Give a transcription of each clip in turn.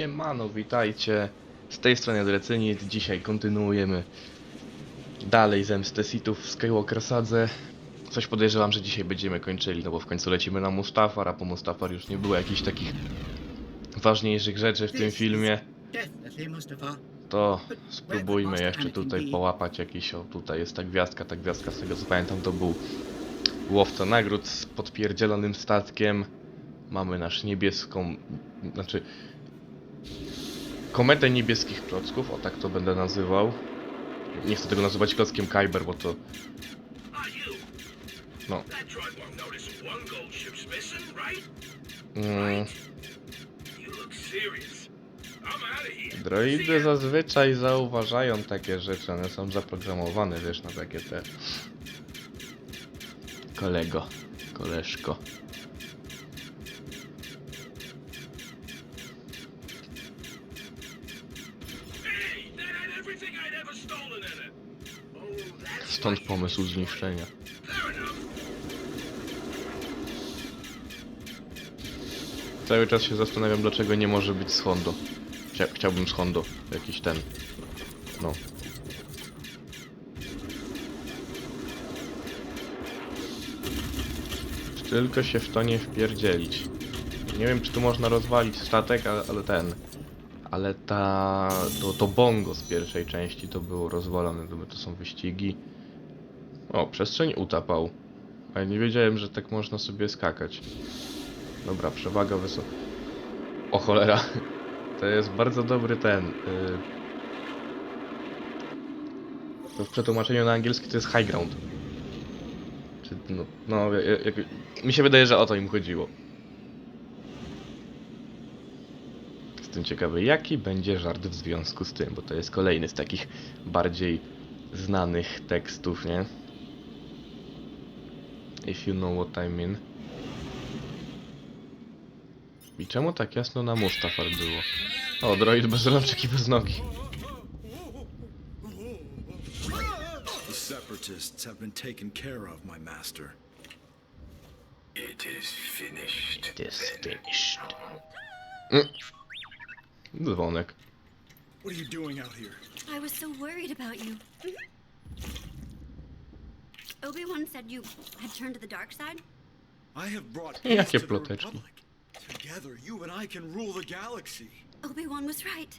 Siemano, witajcie. Z tej strony Drecenit. Dzisiaj kontynuujemy dalej zemstę Sithów w Skywalker Sadze. Coś podejrzewam, że dzisiaj będziemy kończyli, no bo w końcu lecimy na Mustafar, a po Mustafar już nie było jakichś takich ważniejszych rzeczy w tym filmie. To spróbujmy jeszcze tutaj połapać jakiś, o tutaj jest ta gwiazdka, ta gwiazdka z tego co pamiętam to był łowca nagród z podpierdzielonym statkiem. Mamy nasz niebieską, znaczy kometę niebieskich klocków, o tak to będę nazywał. Nie chcę tego nazywać klockiem Kyber, bo to no. Mm, droidy zazwyczaj zauważają takie rzeczy, one są zaprogramowane, wiesz, na takie te... Kolego, koleżko. Hey, that had everything I'd ever stolen in it. Oh, that's Stąd pomysł zniszczenia. Cały czas się zastanawiam, dlaczego nie może być z Hondo. Chcia chciałbym z Hondo, jakiś ten. No. Tylko się w to nie wpierdzielić. Nie wiem, czy tu można rozwalić statek, ale, ale ten. Ale ta. To, to bongo z pierwszej części to było rozwalone, to, to są wyścigi. O, przestrzeń utapał. A ja nie wiedziałem, że tak można sobie skakać. Dobra, przewaga wysoka. O cholera. To jest bardzo dobry ten. y, To w przetłumaczeniu na angielski to jest high ground. Czy, no, no ja- jak, mi się wydaje, że o to im chodziło. Jestem ciekawy, jaki będzie żart w związku z tym, bo to jest kolejny z takich bardziej znanych tekstów, nie? If you know what I mean. I czemu tak jasno na Mustafar było? O, droid bez rączek i bez nogi. The separatists have been taken care of, my master. It is finished. It is finished. Mm. Dzwonek. What are you doing out here? I was so worried about you. Obi-Wan said you had turned to the dark side? I have brought peace to the. Republic. Together, you and I can rule the galaxy. Obi-Wan was right.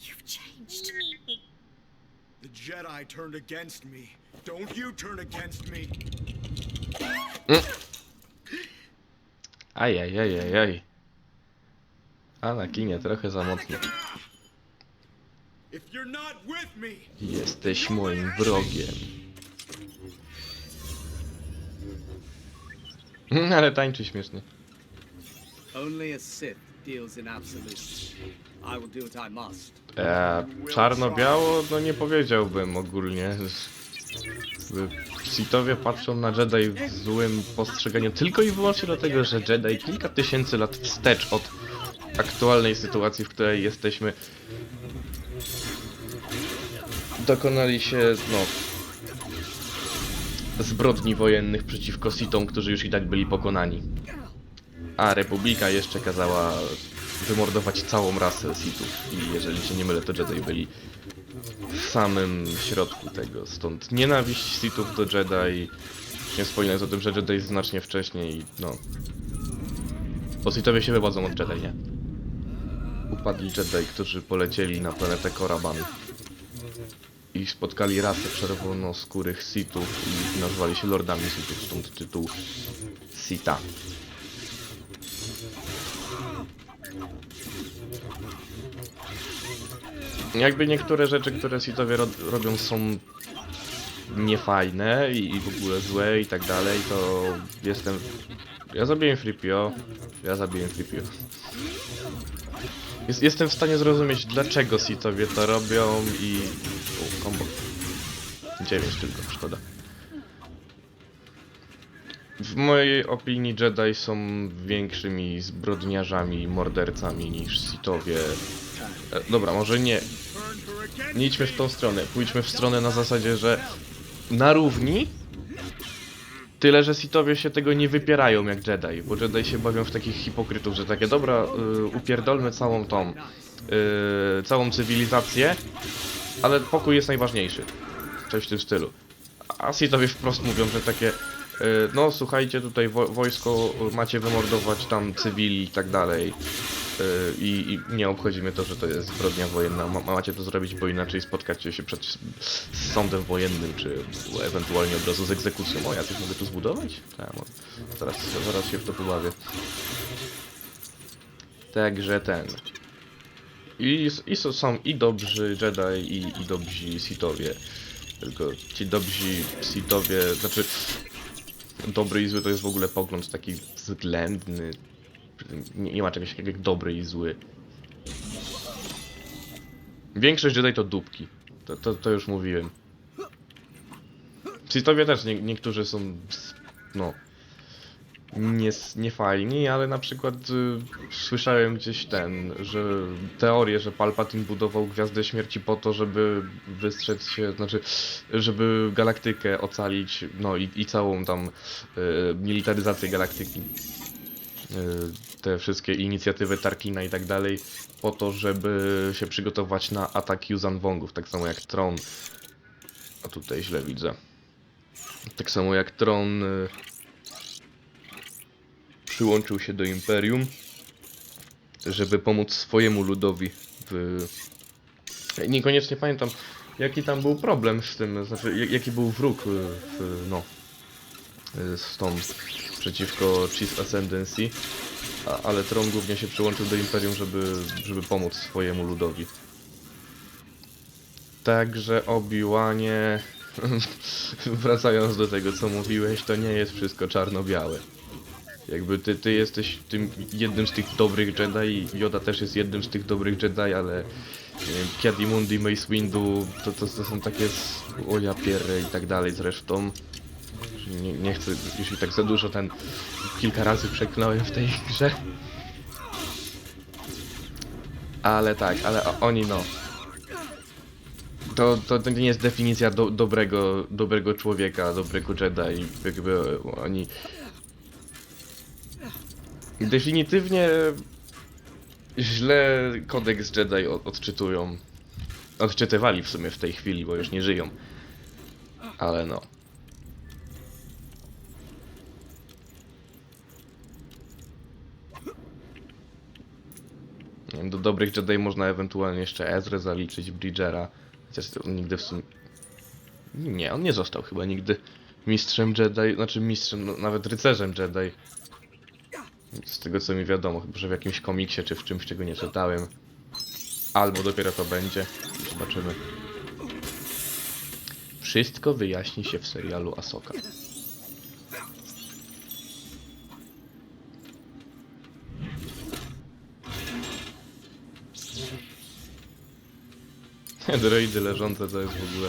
You've changed. The Jedi turned against me. Don't you turn against me. Ajajajajaj. A na kinie trochę za mocno. If you're not with me, Jesteś moim wrogiem. Ale tańczy śmiesznie. Only a Sith deals in absolutes. I will do what I must. E, Czarno-biało? No nie powiedziałbym ogólnie. Sithowie patrzą na Jedi w złym postrzeganiu tylko i wyłącznie dlatego, że Jedi kilka tysięcy lat wstecz od aktualnej sytuacji, w której jesteśmy, dokonali się, no, zbrodni wojennych przeciwko Sithom, którzy już i tak byli pokonani. A Republika jeszcze kazała wymordować całą rasę Sithów i jeżeli się nie mylę, to Jedi byli w samym środku tego. Stąd nienawiść Sithów do Jedi, nie wspominając o tym, że Jedi znacznie wcześniej, no... Bo Sithowie się wywodzą od Jedi, nie? Upadli Jedi, którzy polecieli na planetę Koraban i spotkali rasę czerwonoskórych Sithów i nazwali się Lordami Sithów, stąd tytuł Sita. Jakby niektóre rzeczy, które Sithowie ro robią są niefajne i, i w ogóle złe i tak dalej, to jestem... Ja zabiję Fripio, ja zabiję. Jest, jestem w stanie zrozumieć, dlaczego Sithowie to robią i... O, combo. 9 tylko, szkoda. W mojej opinii Jedi są większymi zbrodniarzami i mordercami niż Sithowie. E, dobra, może nie. Nie idźmy w tą stronę. Pójdźmy w stronę na zasadzie, że na równi Tyle, że Sithowie się tego nie wypierają jak Jedi, bo Jedi się bawią w takich hipokrytów, że takie dobra, y, upierdolmy całą tą, y, całą cywilizację, ale pokój jest najważniejszy. Coś w tym stylu. A Sithowie wprost mówią, że takie, y, no słuchajcie, tutaj wo wojsko macie wymordować tam cywili i tak dalej. Y, I, I nie obchodzi mnie to, że to jest zbrodnia wojenna. Ma, macie to zrobić, bo inaczej spotkacie się przed z sądem wojennym, czy ewentualnie od razu z egzekucją. O, ja coś mogę tu zbudować? Tak, zaraz, zaraz się w to pobawię. Także ten. I, i są i dobrzy Jedi, i, i dobrzy Sithowie. Tylko ci dobrzy Sithowie, znaczy dobry i zły to jest w ogóle pogląd taki względny. Nie, nie ma czegoś takiego jak dobry i zły. Większość Jedi to dupki. To, to, to już mówiłem. Sithowie też nie, niektórzy są no nie, nie fajni, ale na przykład y, słyszałem gdzieś ten, że teorię, że Palpatine budował Gwiazdę Śmierci po to, żeby wystrzec się, znaczy, żeby galaktykę ocalić, no i, i całą tam y, militaryzację galaktyki. Y, te wszystkie inicjatywy Tarkina i tak dalej, po to, żeby się przygotować na atak Yuzan Wongów, tak samo jak Tron. A tutaj źle widzę. Tak samo jak Tron y, przyłączył się do Imperium, żeby pomóc swojemu ludowi w... Niekoniecznie pamiętam, jaki tam był problem z tym, znaczy, jak- jaki był wróg y, w, no, y, z tą przeciwko Cheese Ascendancy, a, ale Tron głównie się przyłączył do Imperium, żeby, żeby pomóc swojemu ludowi. Także Obi-Wanie, wracając do tego co mówiłeś, to nie jest wszystko czarno-białe. Jakby ty, ty jesteś tym jednym z tych dobrych Jedi, Yoda też jest jednym z tych dobrych Jedi, ale wiem, Kiadimundi, Mace Windu, to, to, to są takie z o ja pierę i tak dalej zresztą. Nie, nie chcę, jeśli tak za dużo ten kilka razy przeklnąłem w tej grze. Ale tak, ale oni no. To, to, to nie jest definicja do, dobrego, dobrego człowieka, dobrego Jedi. Jakby oni definitywnie źle kodeks Jedi od- odczytują. Odczytywali w sumie w tej chwili, bo już nie żyją. Ale no. Do dobrych Jedi można ewentualnie jeszcze Ezrę zaliczyć, Bridgera. Chociaż on nigdy w sumie... Nie, on nie został chyba nigdy mistrzem Jedi, znaczy mistrzem, no, nawet rycerzem Jedi. Z tego co mi wiadomo, chyba że w jakimś komiksie czy w czymś, czego nie czytałem. Albo dopiero to będzie. Zobaczymy. Wszystko wyjaśni się w serialu Asoka. Droidy leżące to jest w ogóle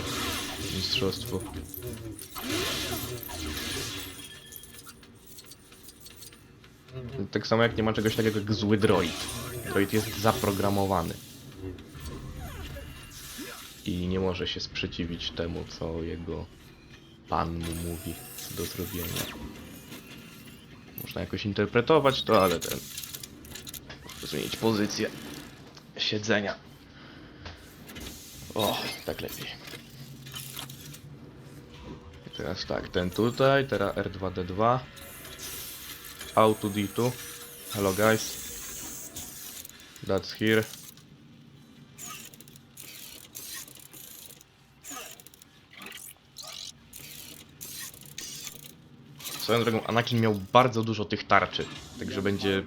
mistrzostwo. Tak samo jak nie ma czegoś takiego jak zły droid. Droid jest zaprogramowany. I nie może się sprzeciwić temu, co jego pan mu mówi do zrobienia. Można jakoś interpretować to, ale ten... Zmienić pozycję siedzenia. O, tak lepiej. I teraz tak, ten tutaj, teraz R2D2. Auto D2. Hello guys. That's here. Swoją drogą, Anakin miał bardzo dużo tych tarczy, także będzie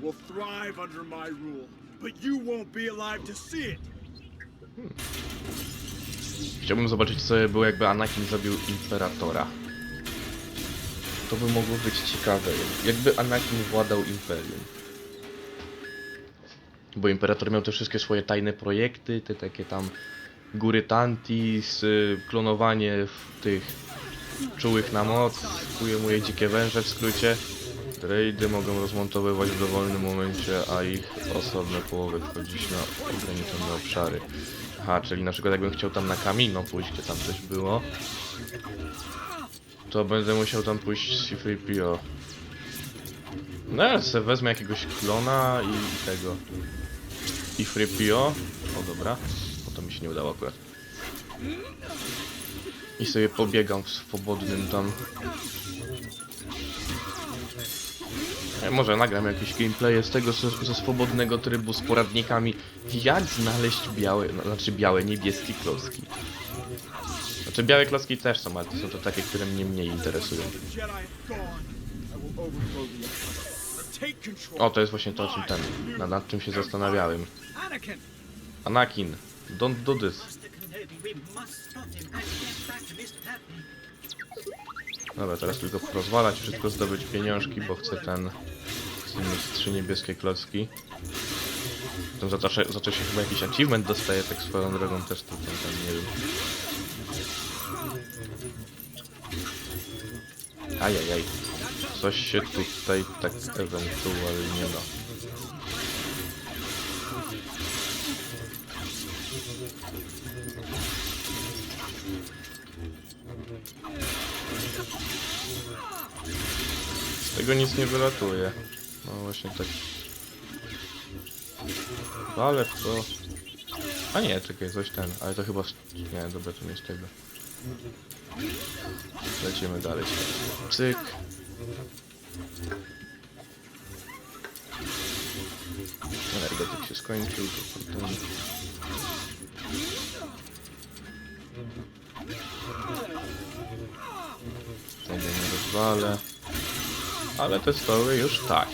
it. Chciałbym zobaczyć, co by było, jakby Anakin zabił Imperatora. To by mogło być ciekawe, jakby Anakin władał Imperium. Bo Imperator miał te wszystkie swoje tajne projekty, te takie tam góry Tantis, y, klonowanie tych czułych na moc, ujmuje dzikie węże w skrócie. Raidy mogą rozmontowywać w dowolnym momencie, a ich osobne połowy wchodzić na ograniczone obszary. Aha, czyli na przykład jakbym chciał tam na Kamino pójść, gdzie tam coś było, to będę musiał tam pójść z C3PO. No ja sobie wezmę jakiegoś klona i tego. I 3PO. O dobra. O to mi się nie udało akurat. I sobie pobiegam w swobodnym tam. Ja może nagram jakieś gameplaye z tego ze, ze swobodnego trybu z poradnikami jak znaleźć białe, no, znaczy białe, niebieskie klocki. Znaczy białe klocki też są, ale to są to takie, które mnie mniej interesują. O, to jest właśnie to, czym ten, nad, nad czym się zastanawiałem. Anakin! Don't do this. Dobra, teraz tylko rozwalać wszystko, zdobyć pieniążki, bo chcę ten... Chcę mieć trzy niebieskie klocki. Tam za to, za to się chyba jakiś achievement dostaje, tak swoją drogą też to tam, tam nie wiem. Ajajaj. Coś się tutaj tak ewentualnie da. Z tego nic nie wylatuje. No właśnie tak. Ale to... A nie, czekaj, coś ten, ale to chyba... Nie, dobra, to nie z tego. Lecimy dalej. Cyk. Energetyk się skończył, to potem... Tego nie rozwalę. Ale te stoły już tak.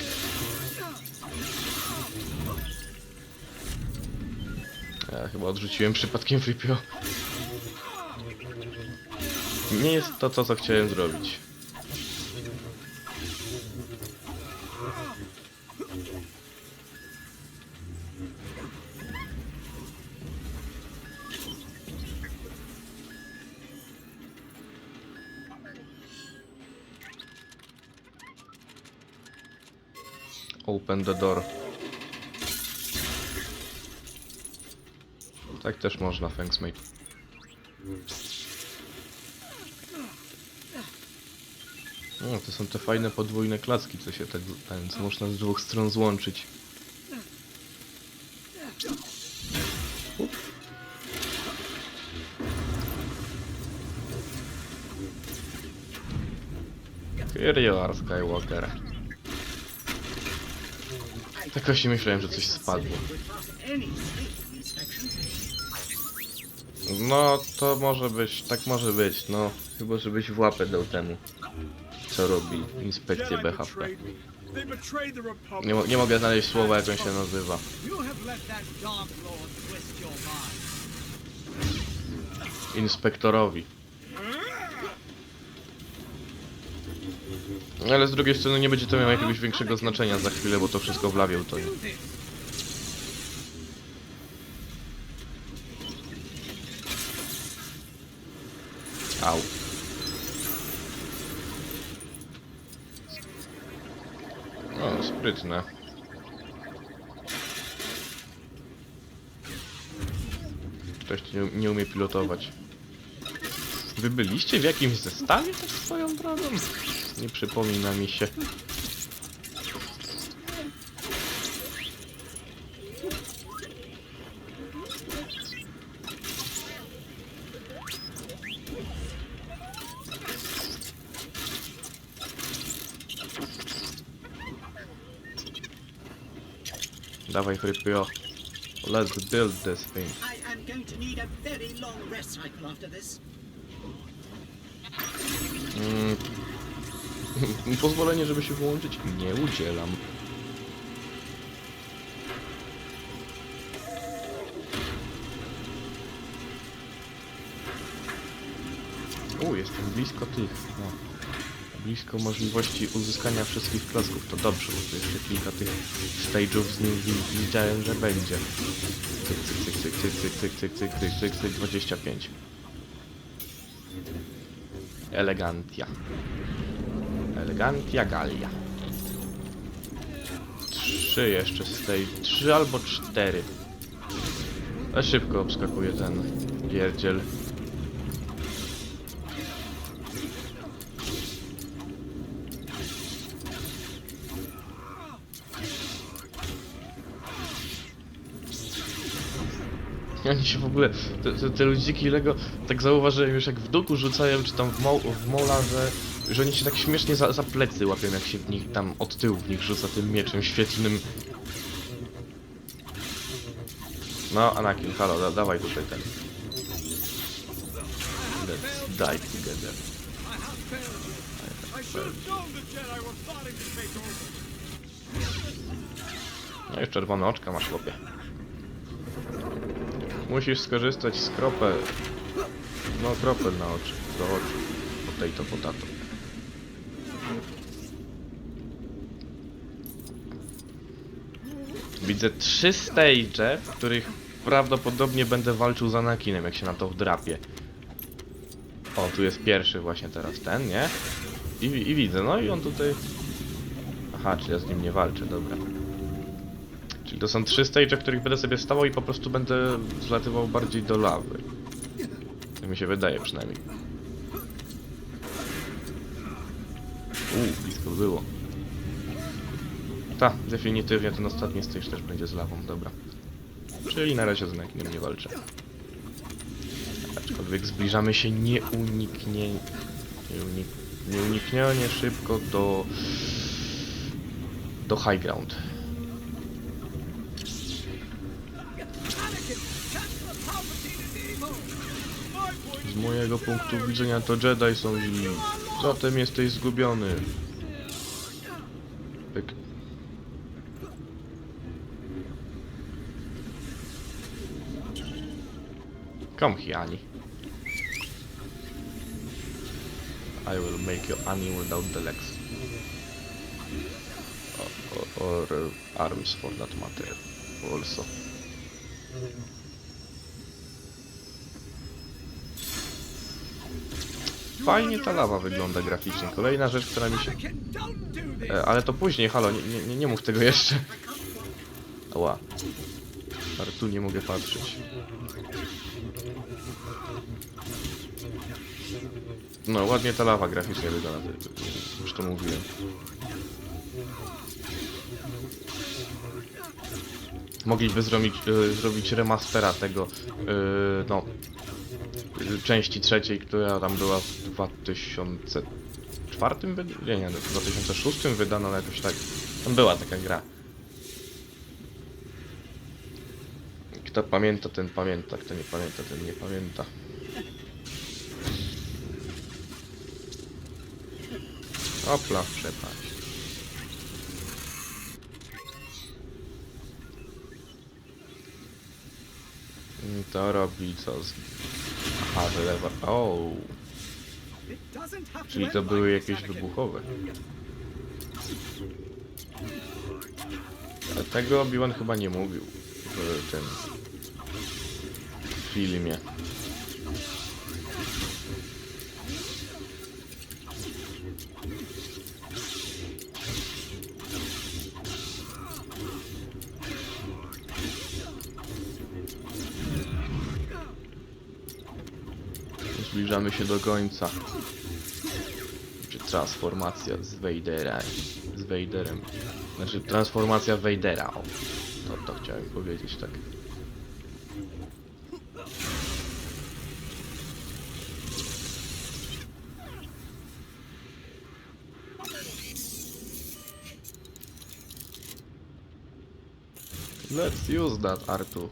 Ja chyba odrzuciłem przypadkiem Flipio. Nie jest to to, co chciałem zrobić. Open the door. Tak też można, thanks mate. No, to są te fajne podwójne klocki, co się tak, ten, co można z dwóch stron złączyć. Up. Here you are, Skywalker. Tak właśnie myślałem, że coś spadło. No, to może być, tak może być, no. Chyba, żebyś w łapę dał temu, co robi inspekcję BHP. Nie, mo- nie mogę znaleźć słowa, jak on się nazywa. Inspektorowi. Ale z drugiej strony nie będzie to miało jakiegoś większego znaczenia za chwilę, bo to wszystko w lawie utonie. Au. O, sprytne. Ktoś nie, nie umie pilotować. Wy byliście w jakimś zestawie tak swoją drogą? Nie przypomina mi się. Dawaj, Frypio. Let's build this thing. I am going to need a very long rest cycle after this. Mm. Pozwolenie, żeby się wyłączyć? Nie udzielam. U, jestem blisko tych, no. Blisko możliwości uzyskania wszystkich klocków, to dobrze, bo tu jeszcze kilka tych stage'ów z nim wi- widziałem, że będzie. Cyk, cyk, cyk, cyk, cyk, cyk, cyk, cyk, cyk, cyk, cyk, 25. Elegantia. Elegantia Gallia. Trzy jeszcze z tej. Trzy albo cztery. Ale szybko obskakuje ten pierdziel. Oni się w ogóle, te, te, te ludziki Lego, tak zauważyłem już jak w duku rzucają, czy tam w, mo, w mola, że, że oni się tak śmiesznie za, za plecy łapią, jak się w nich tam od tyłu w nich rzuca tym mieczem świetlnym. No, Anakin, halo, da, dawaj tutaj ten. Let's die together. No już czerwone oczka masz chłopie. Musisz skorzystać z kropel. No kropel na oczy, do oczu. Potato, potato. Widzę trzy stage, w których prawdopodobnie będę walczył z Anakinem, jak się na to wdrapie. O, tu jest pierwszy właśnie teraz ten, nie? I, I widzę, no i on tutaj... Aha, czy ja z nim nie walczę, dobra. To są trzy stage, w których będę sobie stawał i po prostu będę zlatywał bardziej do lawy. Tak mi się wydaje przynajmniej. Uuu, blisko było. Ta, definitywnie ten ostatni stage też będzie z lawą, dobra. Czyli na razie z Nakinem nie walczę. Aczkolwiek zbliżamy się nieuniknie... Nieunik... Szybko do... do high ground. Z mojego punktu widzenia to Jedi są źli. Zatem jesteś zgubiony. Pyk. Come here, Annie. I will make you Annie without the legs. Or, or, or arms for that matter. Also. Fajnie ta lawa wygląda graficznie. Kolejna rzecz, która mi się... E, ale to później, halo, nie, nie, nie, mów tego jeszcze. Ała. Ale tu nie mogę patrzeć. No, ładnie ta lawa graficznie wygląda, już to mówiłem. Mogliby zrobić, e, zrobić remastera tego, e, no, części trzeciej, która tam była w 2004 wyda- nie, nie, w 2006 wydano, ale jakoś tak, tam była taka gra. Kto pamięta, ten pamięta, kto nie pamięta, ten nie pamięta. Opla, przepaść. To robi co z... Aha. O, doesn't have to czyli to były jakieś wybuchowe. Tego Obi-Wan chyba nie mówił w tym filmie. Zbliżamy się do końca. Czy transformacja z Vadera. Z Vaderem. Znaczy transformacja Vadera. O, to, to chciałem powiedzieć tak. Let's use that, Artu.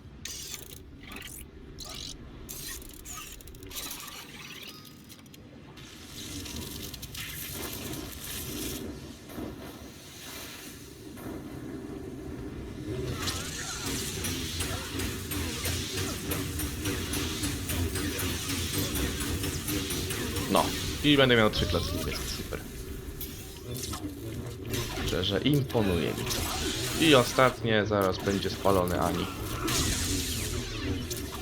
I będę miał trzy klocki niebieskie, super. Szczerze, imponuje mi to. I ostatnie, zaraz będzie spalony Ani.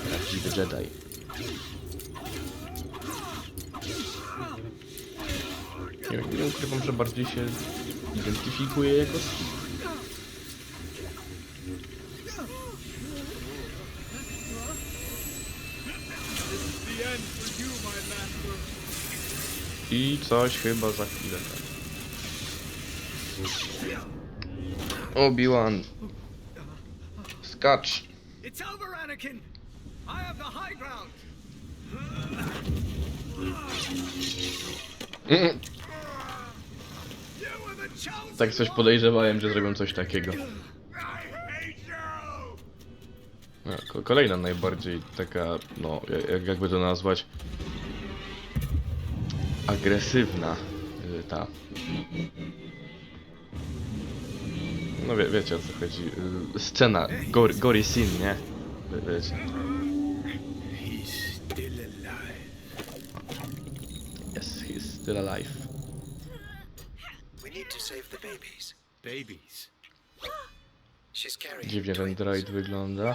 Prawdziwy Jedi. Nie, nie ukrywam, że bardziej się identyfikuje jego styl. The end for you, my master. I coś chyba za chwilę. Obi-Wan. Skacz. It's over, Anakin! I have the high ground. You were the chosen tak coś podejrzewałem, że zrobią coś takiego. No, ko- Kolejna najbardziej taka, no, jak, jakby to nazwać, agresywna y, ta. No wie, wiecie o co chodzi. y, Scena, gory, gory scene, nie? Wie, wiecie. He's still alive. Yes, he's still alive. We need to save the babies. Babies. She's carrying Dziwnie ten droid wygląda.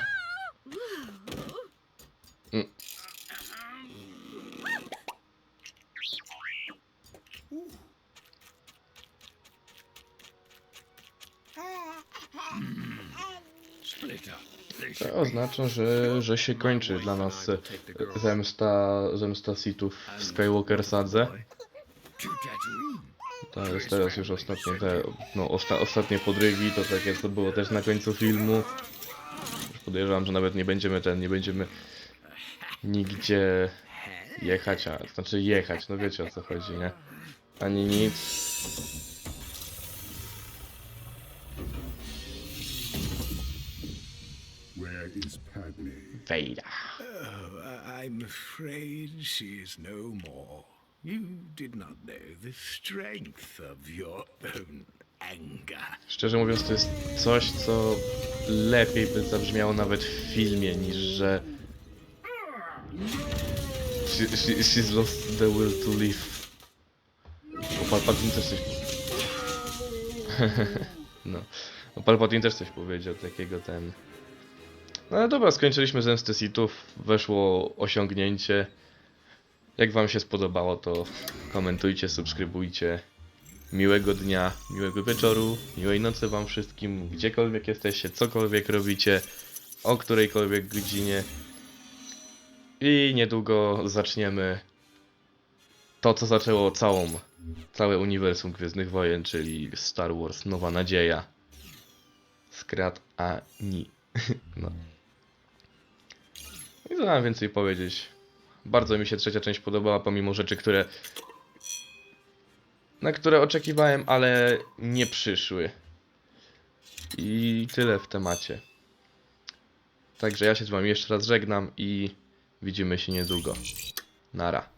Oznacza, że, że się kończy dla nas zemsta, zemsta Sithów w Skywalker Sadze. To jest teraz już ostatnie te, no osta, ostatnie podrygi, to tak jak to było też na końcu filmu. Już podejrzewam, że nawet nie będziemy ten, nie będziemy nigdzie jechać, a znaczy jechać, no wiecie o co chodzi, nie? Ani nic. Is Padme? Wejda. Oh, I'm afraid she is no more. You did not know the strength of your own anger. Szczerze mówiąc, to jest coś, co lepiej by zabrzmiało nawet w filmie, niż że she, she, she's lost the will to live. Bo Palpatine też coś... no. no. Palpatine też coś powiedział takiego ten... No ale dobra, skończyliśmy Zemstę Sithów, weszło osiągnięcie. Jak wam się spodobało, to komentujcie, subskrybujcie. Miłego dnia, miłego wieczoru, miłej nocy wam wszystkim, gdziekolwiek jesteście, cokolwiek robicie, o którejkolwiek godzinie. I niedługo zaczniemy to, co zaczęło całą, całe uniwersum Gwiezdnych Wojen, czyli Star Wars Nowa Nadzieja. Skrat Ani. no. Co mam więcej powiedzieć? Bardzo mi się trzecia część podobała, pomimo rzeczy, które na które oczekiwałem, ale nie przyszły. I tyle w temacie. Także ja się z wami jeszcze raz żegnam i widzimy się niedługo. Nara.